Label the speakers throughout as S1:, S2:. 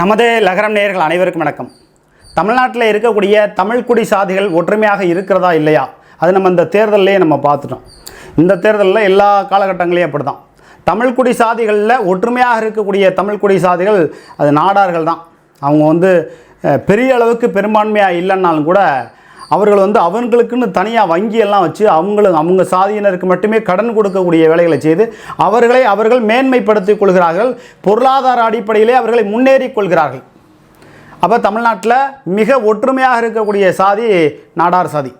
S1: நமது லகரம் நேயர்கள் அனைவருக்கும் வணக்கம். தமிழ்நாட்டில் இருக்கக்கூடிய தமிழ்குடி சாதிகள் ஒற்றுமையாக இருக்கிறதா இல்லையா? அது நம்ம இந்த தேர்தல்லையே நம்ம பார்த்துட்டோம். இந்த தேர்தலில் எல்லா காலகட்டங்களையும் அப்படி தான் தமிழ்குடி சாதிகளில் ஒற்றுமையாக இருக்கக்கூடிய தமிழ்குடி சாதிகள் அது நாடார்கள் தான் அவங்க வந்து பெரிய அளவுக்கு பெரும்பான்மையாக இல்லைன்னாலும் கூட அவர்கள் வந்து அவங்களுக்குன்னு தனியாக வங்கியெல்லாம் வச்சு அவங்களும் அவங்க சாதியினருக்கு மட்டுமே கடன் கொடுக்கக்கூடிய வேலைகளை செய்து அவர்களை அவர்கள் மேன்மைப்படுத்திக் கொள்கிறார்கள். பொருளாதார அடிப்படையிலே அவர்களை முன்னேறிக் கொள்கிறார்கள். அப்போ தமிழ்நாட்டில் மிக ஒற்றுமையாக இருக்கக்கூடிய சாதி நாடார் சாதி.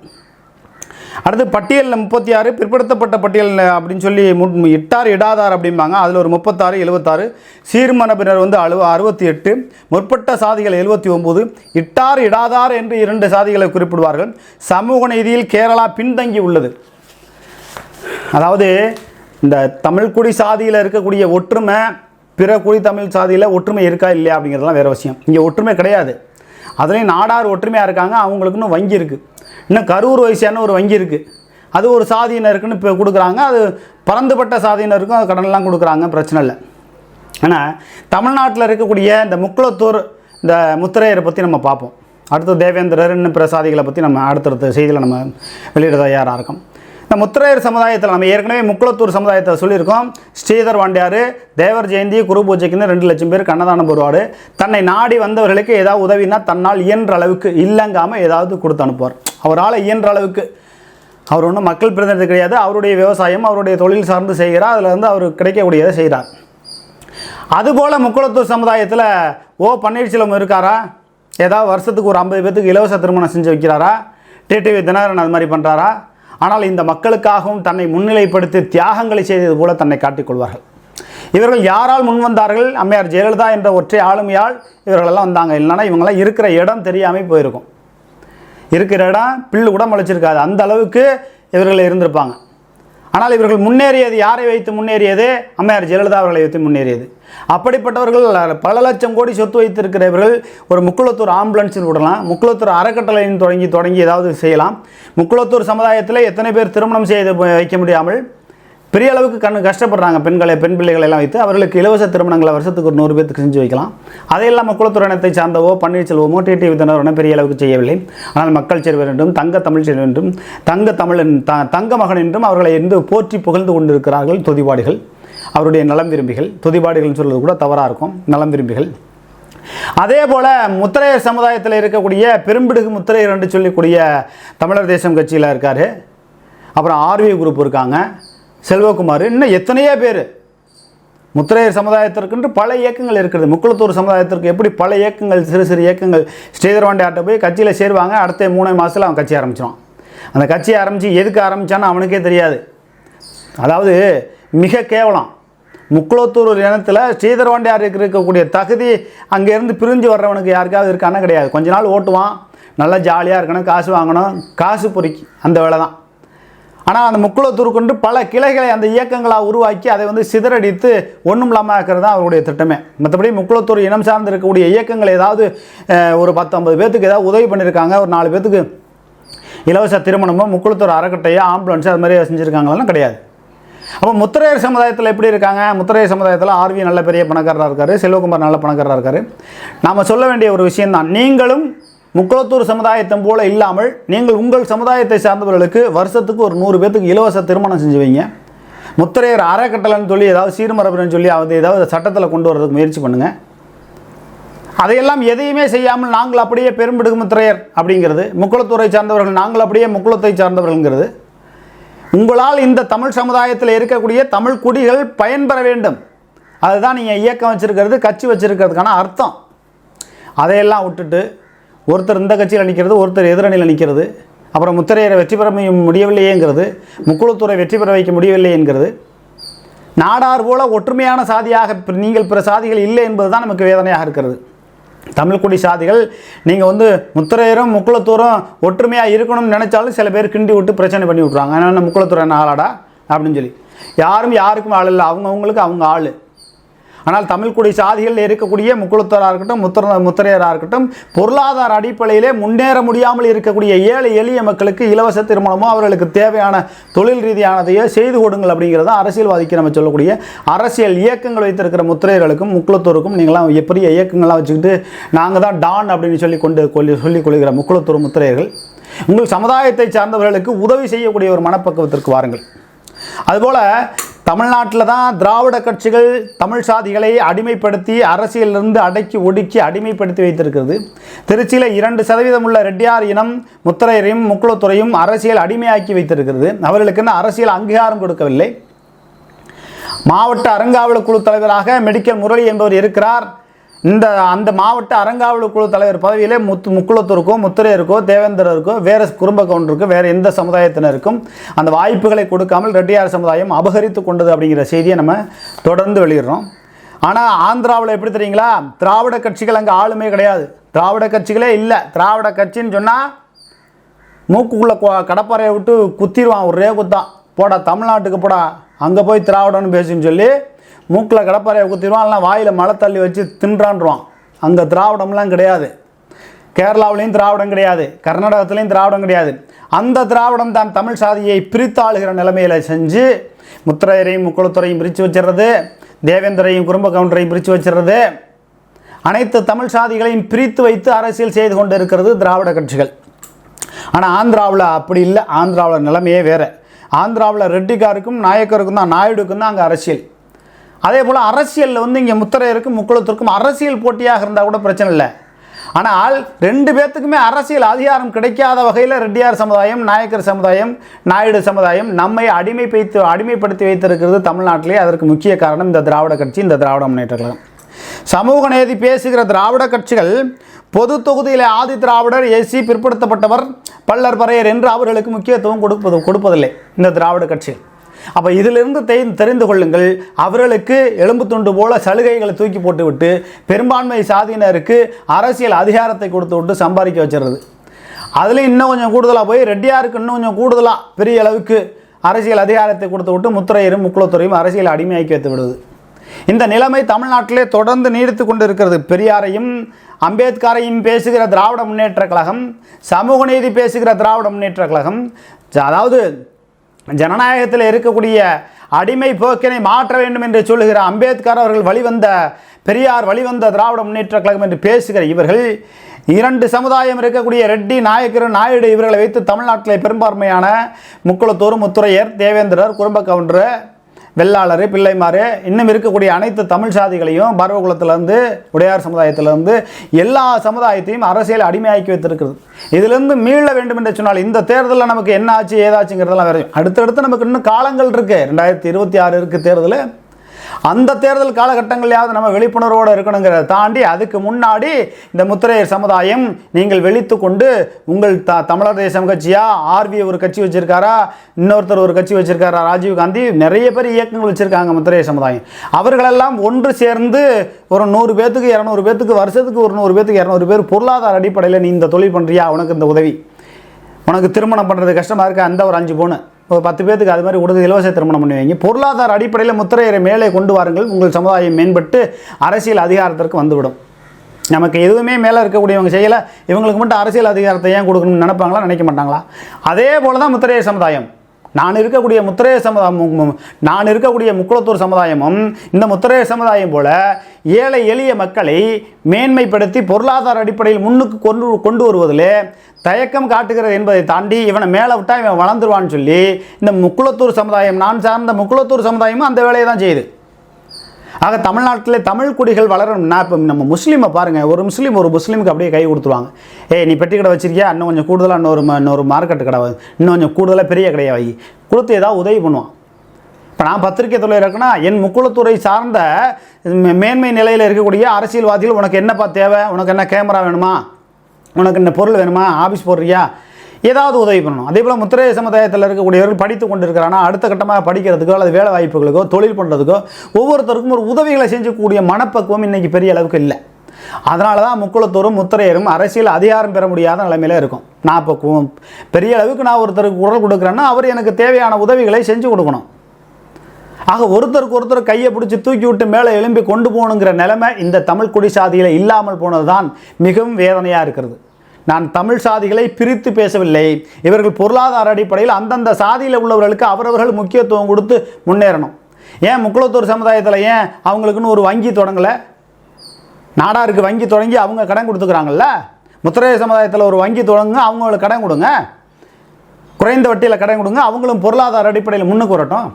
S1: அடுத்து பட்டியலில் முப்பத்தி ஆறு பிற்படுத்தப்பட்ட பட்டியல் அப்படின்னு சொல்லி மு- இட்டார் இடாதார் அப்படிம்பாங்க. அதில் ஒரு முப்பத்தாறு எழுபத்தாறு சீர்மரபினர் வந்து அழு அறுபத்தி எட்டு முற்பட்ட சாதிகள் எழுபத்தி ஒம்பது இட்டார் இடாதார் என்று இரண்டு சாதிகளை குறிப்பிடுவார்கள். சமூக நீதியில் கேரளா பின்தங்கி உள்ளது. அதாவது இந்த தமிழ்குடி சாதியில் இருக்கக்கூடிய ஒற்றுமை பிற குடி தமிழ் சாதியில் ஒற்றுமை இருக்கா இல்லையா அப்படிங்கிறதுலாம் வேறு விஷயம். இங்கே ஒற்றுமை கிடையாது. அதுலேயும் நாடார் ஒற்றுமையாக இருக்காங்க. அவங்களுக்குன்னு வங்கி இருக்குது இன்னும் கரூர் வயசான ஒரு வங்கி இருக்குது அது ஒரு சாதியினருக்குன்னு இப்போ கொடுக்குறாங்க. அது பறந்துபட்ட சாதியினருக்கும் அது கடன்லாம் கொடுக்குறாங்க. பிரச்சனை இல்லை. ஆனால் தமிழ்நாட்டில் இருக்கக்கூடிய இந்த முக்குளத்தூர் இந்த முத்திரையரை பற்றி நம்ம பார்ப்போம். அடுத்து தேவேந்திரர் இன்னும் பிற சாதிகளை பற்றி நம்ம அடுத்தடுத்த செய்தியில் நம்ம வெளியிட தயாராக இருக்கோம். இந்த முத்திரையர் சமுதாயத்தில் நம்ம ஏற்கனவே முக்குளத்தூர் சமுதாயத்தை சொல்லியிருக்கோம். ஸ்ரீதர் வாண்டியார் தேவர் ஜெயந்தி குரு பூஜைக்குன்னு ரெண்டு லட்சம் பேர் கண்ணதானம் போடுவார். தன்னை நாடி வந்தவர்களுக்கு ஏதாவது உதவினா தன்னால் இயன்ற அளவுக்கு இல்லங்காமல் ஏதாவது கொடுத்து அனுப்புவார். அவரால் இயன்ற அளவுக்கு. அவர் ஒன்றும் மக்கள் பிரதிநிதி கிடையாது. அவருடைய விவசாயம் அவருடைய தொழில் சார்ந்து செய்கிறார். அதில் வந்து அவர் கிடைக்கக்கூடியதை செய்கிறார். அதுபோல் முக்குளத்தூர் சமுதாயத்தில் ஓ பன்னீர்செல்வம் இருக்காரா? ஏதாவது வருஷத்துக்கு ஒரு ஐம்பது பேத்துக்கு இலவச திருமணம் செஞ்சு வைக்கிறாரா? டிடிவி தினகரன் அது மாதிரி பண்ணுறாரா ஆனால் இந்த மக்களுக்காகவும் தன்னை முன்னிலைப்படுத்தி தியாகங்களை செய்தது போல தன்னை காட்டிக்கொள்வார்கள் இவர்கள் யாரால் முன்வந்தார்கள் அம்மையார் ஜெயலலிதா என்ற ஒற்றை ஆளுமையால் இவர்களெல்லாம் வந்தாங்க. இல்லைன்னா இவங்களாம் இருக்கிற இடம் தெரியாமல் போயிருக்கும். இருக்கிற இடம் பில்லு கூட முளைச்சிருக்காது. அந்த அளவுக்கு இவர்கள் இருந்திருப்பாங்க. ஆனால் இவர்கள் முன்னேறியது யாரை வைத்து முன்னேறியது? அம்மையார் ஜெயலலிதா அவர்களை வைத்து முன்னேறியது. அப்படிப்பட்டவர்கள் பல லட்சம் கோடி சொத்து வைத்திருக்கிறவர்கள் ஒரு முக்குளத்தூர் ஆம்புலன்ஸில் விடலாம். முக்குளத்தூர் அறக்கட்டளையின் தொடங்கி தொடங்கி ஏதாவது செய்யலாம். முக்குளத்தூர் சமுதாயத்தில் எத்தனை பேர் திருமணம் செய்து வைக்க முடியாமல் பெரிய அளவுக்கு கண்ணு கஷ்டப்படுறாங்க பெண்களை பெண் பிள்ளைகளை எல்லாம் வைத்து. அவர்களுக்கு இலவச திருமணங்களை வருஷத்துக்கு ஒரு நூறு பேருக்கு செஞ்சு வைக்கலாம். அதையெல்லாம் இல்லாமல் இனத்தை சார்ந்தவோ பன்னீர்செல்வமோ டிடி விதனரோ பெரிய அளவுக்கு செய்யவில்லை. ஆனால் மக்கள் செல்வர் என்றும் தங்க தமிழ் செல்வர் என்றும் தங்க தமிழ் த- தங்க மகன் என்றும் அவர்களை என்று போற்றி புகழ்ந்து கொண்டிருக்கிறார்கள் தொதிபாடுகள். அவருடைய நலம் விரும்பிகள். தொதிபாடுகள்னு சொல்வது கூட தவறாக இருக்கும். நலம் விரும்பிகள். அதே போல் முத்திரையர் சமுதாயத்தில் இருக்கக்கூடிய பெரும்பிடுகு முத்திரையர் என்று சொல்லக்கூடிய தமிழர் தேசம் கட்சியில் இருக்கார். அப்புறம் ஆர்வி குரூப் இருக்காங்க. செல்வகுமார் இன்னும் எத்தனையோ பேர்? முத்திரையர் சமுதாயத்திற்கென்று பல இயக்கங்கள் இருக்கிறது முக்குளத்தூர் சமுதாயத்திற்கு எப்படி பல இயக்கங்கள் சிறு சிறு இயக்கங்கள் ஸ்ரீதர்வாண்டியாட்ட போய் கட்சியில் சேருவாங்க அடுத்த மூணு மாதத்தில் அவன் கட்சி ஆரம்பிச்சிடுவான் அந்த கட்சியை ஆரம்பித்து எதுக்கு ஆரம்பித்தான்னு அவனுக்கே தெரியாது. அதாவது மிக கேவலம். முக்குளத்தூர் இனத்தில் ஸ்ரீதர்வாண்டியாருக்கு இருக்கக்கூடிய தகுதி அங்கேருந்து பிரிஞ்சு வர்றவனுக்கு யாருக்காவது இருக்கானா கிடையாது. கொஞ்ச நாள் ஓட்டுவான் நல்லா ஜாலியாக இருக்கணும் காசு வாங்கணும் காசு பொறுக்கி அந்த வேலை தான் ஆனால் அந்த முக்குளத்தூர் கொண்டு பல கிளைகளை அந்த இயக்கங்களாக உருவாக்கி அதை வந்து சிதறடித்து ஒன்றும் இல்லாமல் ஆக்கிறது தான் அவருடைய திட்டமே. மற்றபடி முக்குளத்தூர் இனம் சார்ந்து இருக்கக்கூடிய இயக்கங்கள் ஏதாவது ஒரு பத்து பேர்த்துக்கு பேத்துக்கு ஏதாவது உதவி பண்ணியிருக்காங்க ஒரு நாலு பேத்துக்கு இலவச திருமணமோ முக்குளத்தூர் அறக்கட்டையோ ஆம்புலன்ஸ் அது மாதிரி செஞ்சுருக்காங்களாம் கிடையாது. அப்போ முத்திரையர் சமுதாயத்தில் எப்படி இருக்காங்க? முத்திரையர் சமுதாயத்தில் ஆர்வி நல்ல பெரிய பணக்காரராக இருக்கார் செல்வகுமார் நல்ல பணக்காரராக இருக்கார். நாம் சொல்ல வேண்டிய ஒரு விஷயம்தான் நீங்களும் முக்குளத்தூர் சமுதாயத்தை போல இல்லாமல் நீங்கள் உங்கள் சமுதாயத்தை சார்ந்தவர்களுக்கு வருஷத்துக்கு ஒரு நூறு பேத்துக்கு இலவச திருமணம் செஞ்சு வைங்க. முத்திரையர் அறக்கட்டளைன்னு சொல்லி ஏதாவது சீர்மரபுன்னு சொல்லி அது ஏதாவது சட்டத்தில் கொண்டு வரதுக்கு முயற்சி பண்ணுங்கள் அதையெல்லாம் எதையுமே செய்யாமல் நாங்கள் அப்படியே பெரும்பிடுகு முத்திரையர் அப்படிங்கிறது முக்குளத்தூரை சார்ந்தவர்கள் நாங்கள் அப்படியே முக்குளத்தை சார்ந்தவர்கள்ங்கிறது. உங்களால் இந்த தமிழ் சமுதாயத்தில் இருக்கக்கூடிய தமிழ் குடிகள் பயன்பெற வேண்டும். அதுதான் நீங்கள் இயக்கம் வச்சுருக்கிறது கட்சி வச்சுருக்கிறதுக்கான அர்த்தம். அதையெல்லாம் விட்டுட்டு ஒருத்தர் இந்த கட்சியில் நிற்கிறது ஒருத்தர் எதிரணியில் நிற்கிறது அப்புறம் முத்திரையரை வெற்றி பெற முடியவில்லையேங்கிறது. முக்குளத்தூரை வெற்றி பெற வைக்க முடியவில்லை என்கிறது நாடார் போல ஒற்றுமையான சாதியாக நீங்கள் பிற சாதிகள் இல்லை என்பது தான் நமக்கு வேதனையாக இருக்கிறது. தமிழ்குடி சாதிகள் நீங்கள் வந்து முத்திரையரும் முக்குளத்தூரும் ஒற்றுமையாக இருக்கணும்னு நினைச்சாலும் சில பேர் கிண்டி விட்டு பிரச்சனை பண்ணி விட்ருவாங்க ஏன்னா முக்குளத்தூர் என்ன ஆளாடா? அப்படின்னு சொல்லி. யாரும் யாருக்கும் ஆள் இல்லை. அவங்கவுங்களுக்கு அவங்க ஆள். ஆனால் தமிழ்குடி சாதிகளில் இருக்கக்கூடிய முக்குளத்தராக இருக்கட்டும் முத்திர முத்திரையராக இருக்கட்டும் பொருளாதார அடிப்படையிலே முன்னேற முடியாமல் இருக்கக்கூடிய ஏழை எளிய மக்களுக்கு இலவச திருமணமோ அவர்களுக்கு தேவையான தொழில் ரீதியானதையோ செய்து கொடுங்கள் அப்படிங்கிறது தான் அரசியல்வாதிக்கு நம்ம சொல்லக்கூடிய அரசியல் இயக்கங்கள் வைத்திருக்கிற முத்திரையர்களுக்கும் முக்குளத்தூருக்கும் நீங்களாம் பெரிய இயக்கங்கள்லாம் வச்சுக்கிட்டு நாங்கள் தான் டான் அப்படின்னு சொல்லி கொண்டு கொள்ளி சொல்லிக் கொள்கிற முக்குளத்தூர் முத்திரையர்கள் உங்கள் சமுதாயத்தை சார்ந்தவர்களுக்கு உதவி செய்யக்கூடிய ஒரு மனப்பக்குவத்திற்கு வாருங்கள். அதுபோல் தமிழ்நாட்டில் தான் திராவிட கட்சிகள் தமிழ் சாதிகளை அடிமைப்படுத்தி அரசியலிருந்து அடக்கி ஒடுக்கி அடிமைப்படுத்தி வைத்திருக்கிறது. திருச்சியில் இரண்டு சதவீதம் உள்ள ரெட்டியார் இனம் முத்திரையரையும் முக்குளத்துறையும் அரசியல் அடிமையாக்கி வைத்திருக்கிறது. அவர்களுக்குன்னு அரசியல் அங்கீகாரம் கொடுக்கவில்லை? மாவட்ட அறங்காவலர் குழு தலைவராக மெடிக்கல் முரளி என்பவர் இருக்கிறார். இந்த அந்த மாவட்ட அறங்காவலு குழு தலைவர் பதவியிலே முத்து முக்குளத்தூருக்கோ முத்திரையருக்கோ தேவேந்திரருக்கோ வேறு குடும்ப கவுண்டருக்கோ வேறு எந்த சமுதாயத்தினருக்கும் அந்த வாய்ப்புகளை கொடுக்காமல் ரெட்டியார் சமுதாயம் அபகரித்து கொண்டது அப்படிங்கிற செய்தியை நம்ம தொடர்ந்து வெளியிடுறோம். ஆனால் ஆந்திராவில் எப்படி தெரியுங்களா? திராவிட கட்சிகள் அங்கே ஆளுமே கிடையாது. திராவிட கட்சிகளே இல்லை. திராவிட கட்சின்னு சொன்னால் மூக்குக்குள்ளே கடப்பாறையை விட்டு குத்திடுவான். ஒரே குத்தான் போடா தமிழ்நாட்டுக்கு போடா. அங்கே போய் திராவிடம்னு பேசுன்னு சொல்லி மூக்கில் கடப்பாறையை குத்திடுவான் இல்லை வாயில் மழை தள்ளி வச்சு தின்றான்றான் அங்கே திராவிடம்லாம் கிடையாது. கேரளாவிலையும் திராவிடம் கிடையாது. கர்நாடகத்துலேயும் திராவிடம் கிடையாது. அந்த திராவிடம் தான் தமிழ் சாதியை பிரித்தாளுகிற நிலைமையில் செஞ்சு முத்திரையரையும் முக்குளத்துறையும் பிரித்து வச்சிடுறது தேவேந்திரையும் குடும்ப கவுண்டரையும் பிரித்து வச்சிடுறது. அனைத்து தமிழ் சாதிகளையும் பிரித்து வைத்து அரசியல் செய்து கொண்டு இருக்கிறது திராவிட கட்சிகள். ஆனால் ஆந்திராவில் அப்படி இல்லை. ஆந்திராவில் நிலைமையே வேறு. ஆந்திராவில் ரெட்டிக்காருக்கும் நாயக்கருக்கும் தான் நாயுடுக்கும் தான் அங்கே அரசியல். அதே போல் அரசியலில் வந்து இங்கே முத்திரையருக்கும் முக்குளத்திற்கும் அரசியல் போட்டியாக இருந்தால் கூட பிரச்சனை இல்லை. ஆனால் ரெண்டு பேர்த்துக்குமே அரசியல் அதிகாரம் கிடைக்காத வகையில் ரெட்டியார் சமுதாயம் நாயக்கர் சமுதாயம் நாயுடு சமுதாயம் நம்மை அடிமை வைத்து அடிமைப்படுத்தி வைத்திருக்கிறது தமிழ்நாட்டிலே அதற்கு முக்கிய காரணம் இந்த திராவிட கட்சி இந்த திராவிட முன்னேற்ற கழகம். சமூக நேதி பேசுகிற திராவிட கட்சிகள் பொது தொகுதியில் ஆதி திராவிடர் எஸ்சி பிற்படுத்தப்பட்டவர் பல்லர் பறையர் என்று அவர்களுக்கு முக்கியத்துவம் கொடுப்பது கொடுப்பதில்லை இந்த திராவிட கட்சிகள். அப்போ இதிலிருந்து தெரிந்து கொள்ளுங்கள் அவர்களுக்கு எலும்பு துண்டு போல சலுகைகளை தூக்கி போட்டுவிட்டு பெரும்பான்மை சாதியினருக்கு அரசியல் அதிகாரத்தை கொடுத்து விட்டு சம்பாதிக்க வச்சிடுறது. அதுலேயும் இன்னும் கொஞ்சம் கூடுதலாக போய் ரெட்டியாருக்கு இன்னும் கொஞ்சம் கூடுதலாக பெரிய அளவுக்கு அரசியல் அதிகாரத்தை கொடுத்து விட்டு முத்திரையரும் முக்குளத்துறையும் அரசியல் அடிமையாக்கி வைத்து விடுவது இந்த நிலைமை தமிழ்நாட்டிலே தொடர்ந்து நீடித்து கொண்டு இருக்கிறது பெரியாரையும் அம்பேத்கரையும் பேசுகிற திராவிட முன்னேற்ற கழகம் சமூக நீதி பேசுகிற திராவிட முன்னேற்ற கழகம் அதாவது ஜனநாயகத்தில் இருக்கக்கூடிய அடிமை போக்கினை மாற்ற வேண்டும் என்று சொல்லுகிற அம்பேத்கர் அவர்கள் வழிவந்த பெரியார் வழிவந்த திராவிட முன்னேற்ற கழகம் என்று பேசுகிற இவர்கள் இரண்டு சமுதாயம் இருக்கக்கூடிய ரெட்டி நாயக்கர் நாயுடு இவர்களை வைத்து தமிழ்நாட்டில் பெரும்பான்மையான முக்குளத்தூர் முத்துரையர் தேவேந்திரர் குடும்ப கவுண்டர் வெள்ளாளர் பிள்ளைமாறு இன்னும் இருக்கக்கூடிய அனைத்து தமிழ் சாதிகளையும் பரவகுலத்திலேருந்து உடையார் சமுதாயத்திலேருந்து எல்லா சமுதாயத்தையும் அரசியல் அடிமையாக்கி வைத்திருக்கிறது. இதிலிருந்து மீள வேண்டும் என்று சொன்னால் இந்த தேர்தலில் நமக்கு என்ன ஆச்சு ஏதாச்சுங்கிறதெல்லாம் வேறு. அடுத்தடுத்து நமக்கு இன்னும் காலங்கள் இருக்குது ரெண்டாயிரத்தி இருபத்தி ஆறு இருக்குது தேர்தல். அந்த தேர்தல் காலகட்டங்களையாவது நம்ம விழிப்புணர்வோடு இருக்கணுங்கிறத தாண்டி அதுக்கு முன்னாடி இந்த முத்திரையர் சமுதாயம் நீங்கள் வெளித்து கொண்டு உங்கள் த தமிழர் தேசம் கட்சியா ஆர்வி ஒரு கட்சி வச்சிருக்காரா இன்னொருத்தர் ஒரு கட்சி வச்சிருக்காரா ராஜீவ் காந்தி? நிறைய பேர் இயக்கங்கள் வச்சிருக்காங்க முத்திரையர் சமுதாயம். அவர்களெல்லாம் ஒன்று சேர்ந்து ஒரு நூறு பேத்துக்கு இரநூறு பேத்துக்கு வருஷத்துக்கு ஒரு நூறு பேத்துக்கு இரநூறு பேர் பொருளாதார அடிப்படையில் நீ இந்த தொழில் பண்ணுறியா உனக்கு இந்த உதவி. உனக்கு திருமணம் பண்ணுறது கஷ்டமாக இருக்கா? அந்த ஒரு அஞ்சு பொண்ணு ஒரு பத்து பேத்துக்கு அது மாதிரி கொடுத்து இலவச திருமணம் பண்ணுவீங்க பொருளாதார அடிப்படையில் முத்திரையரை மேலே கொண்டு வாருங்கள். உங்கள் சமுதாயம் மேம்பட்டு அரசியல் அதிகாரத்திற்கு வந்துவிடும். நமக்கு எதுவுமே மேலே இருக்கக்கூடியவங்க செய்யலை. இவங்களுக்கு மட்டும் அரசியல் அதிகாரத்தை ஏன் கொடுக்கணும்னு நினைப்பாங்களா? நினைக்க மாட்டாங்களா? அதே போல தான் முத்திரையர் சமுதாயம். நான் இருக்கக்கூடிய முத்திரைய சமுதாயம் நான் இருக்கக்கூடிய முக்குளத்தூர் சமுதாயமும் இந்த முத்திரைய சமுதாயம் போல ஏழை எளிய மக்களை மேன்மைப்படுத்தி பொருளாதார அடிப்படையில் முன்னுக்கு கொண்டு கொண்டு வருவதில் தயக்கம் காட்டுகிறது என்பதை தாண்டி இவனை மேலே விட்டால் இவன் வளர்ந்துருவான்னு சொல்லி இந்த முக்குளத்தூர் சமுதாயம் நான் சார்ந்த முக்குளத்தூர் சமுதாயமும் அந்த வேலையை தான் செய்யுது. ஆக தமிழ்நாட்டில் தமிழ் குடிகள் வளரணும்னா இப்போ நம்ம முஸ்லீமை பாருங்கள் ஒரு முஸ்லீம் ஒரு முஸ்லீமுக்கு அப்படியே கை கொடுத்துருவாங்க. ஏய் நீ பெட்டி கடை வச்சிருக்கியா? இன்னும் கொஞ்சம் கூடுதலாக இன்னொரு இன்னொரு மார்க்கெட்டு கடை இன்னும் கொஞ்சம் கூடுதலாக பெரிய கடையை வை. கொடுத்து ஏதாவது உதவி பண்ணுவான். இப்போ நான் பத்திரிக்கை தொழில் இருக்கேன்னா என் முக்குளத்துறை சார்ந்த மேன்மை நிலையில் இருக்கக்கூடிய அரசியல்வாதிகள் உனக்கு என்னப்பா தேவை? உனக்கு என்ன கேமரா வேணுமா? உனக்கு என்ன பொருள் வேணுமா? ஆஃபீஸ் போடுறியா? ஏதாவது உதவி பண்ணணும். அதே போல் முத்திரை சமுதாயத்தில் இருக்கக்கூடியவர்கள் படித்து கொண்டு இருக்கிறானா அடுத்த கட்டமாக படிக்கிறதுக்கோ அல்லது வேலை வாய்ப்புகளுக்கோ தொழில் பண்ணுறதுக்கோ ஒவ்வொருத்தருக்கும் ஒரு உதவிகளை செஞ்சக்கூடிய மனப்பக்குவம் இன்றைக்கி பெரிய அளவுக்கு இல்லை. அதனால தான் முக்குளத்தோரும் முத்திரையரும் அரசியல் அதிகாரம் பெற முடியாத நிலைமையில இருக்கும். நான் இப்போ பெரிய அளவுக்கு நான் ஒருத்தருக்கு குரல் கொடுக்குறேன்னா அவர் எனக்கு தேவையான உதவிகளை செஞ்சு கொடுக்கணும். ஆக ஒருத்தருக்கு ஒருத்தர் கையை பிடிச்சி தூக்கி விட்டு மேலே எழும்பி கொண்டு போகணுங்கிற நிலைமை இந்த தமிழ் குடி சாதியில் இல்லாமல் போனது தான் மிகவும் வேதனையாக இருக்கிறது. நான் தமிழ் சாதிகளை பிரித்து பேசவில்லை. இவர்கள் பொருளாதார அடிப்படையில் அந்தந்த சாதியில் உள்ளவர்களுக்கு அவரவர்கள் முக்கியத்துவம் கொடுத்து முன்னேறணும். ஏன் முக்குளத்தூர் சமுதாயத்தில் ஏன் அவங்களுக்குன்னு ஒரு வங்கி தொடங்கலை? நாடாருக்கு வங்கி தொடங்கி அவங்க கடன் கொடுத்துக்கிறாங்கல்ல? முத்திரைய சமுதாயத்தில் ஒரு வங்கி தொடங்குங்க அவங்களுக்கு கடன் கொடுங்க. குறைந்த வட்டியில் கடன் கொடுங்க அவங்களும் பொருளாதார அடிப்படையில் முன்னுக்கு வரட்டும்.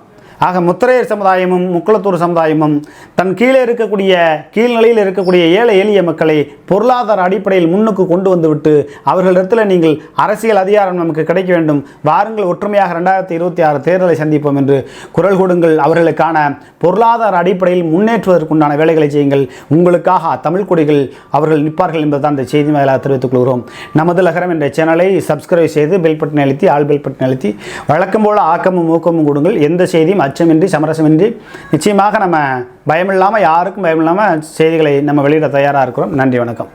S1: ஆக முத்திரையர் சமுதாயமும் முக்குளத்தூர் சமுதாயமும் தன் கீழே இருக்கக்கூடிய கீழ்நிலையில் இருக்கக்கூடிய ஏழை எளிய மக்களை பொருளாதார அடிப்படையில் முன்னுக்கு கொண்டு வந்துவிட்டு அவர்களிடத்தில் நீங்கள் அரசியல் அதிகாரம் நமக்கு கிடைக்க வேண்டும். வாருங்கள் ஒற்றுமையாக ரெண்டாயிரத்தி இருபத்தி ஆறு தேர்தலை சந்திப்போம் என்று குரல் கொடுங்கள். அவர்களுக்கான பொருளாதார அடிப்படையில் முன்னேற்றுவதற்குண்டான வேலைகளை செய்யுங்கள். உங்களுக்காக தமிழ் கொடிகள் அவர்கள் நிற்பார்கள் என்பதுதான் இந்த செய்தி மேலாக தெரிவித்துக் கொள்கிறோம். நமது லகரம் என்ற சேனலை சப்ஸ்கிரைப் செய்து பெல் பட்டன் அழுத்தி ஆள் பெல் பட்டன் அழுத்தி வழக்கம் போல ஆக்கமும் ஊக்கமும் கொடுங்கள். எந்த செய்தியும் அச்சமின்றி சமரசமின்றி நிச்சயமாக நம்ம பயமில்லாமல் யாருக்கும் பயமில்லாமல் செய்திகளை நம்ம வெளியிட தயாராக இருக்கிறோம். நன்றி வணக்கம்.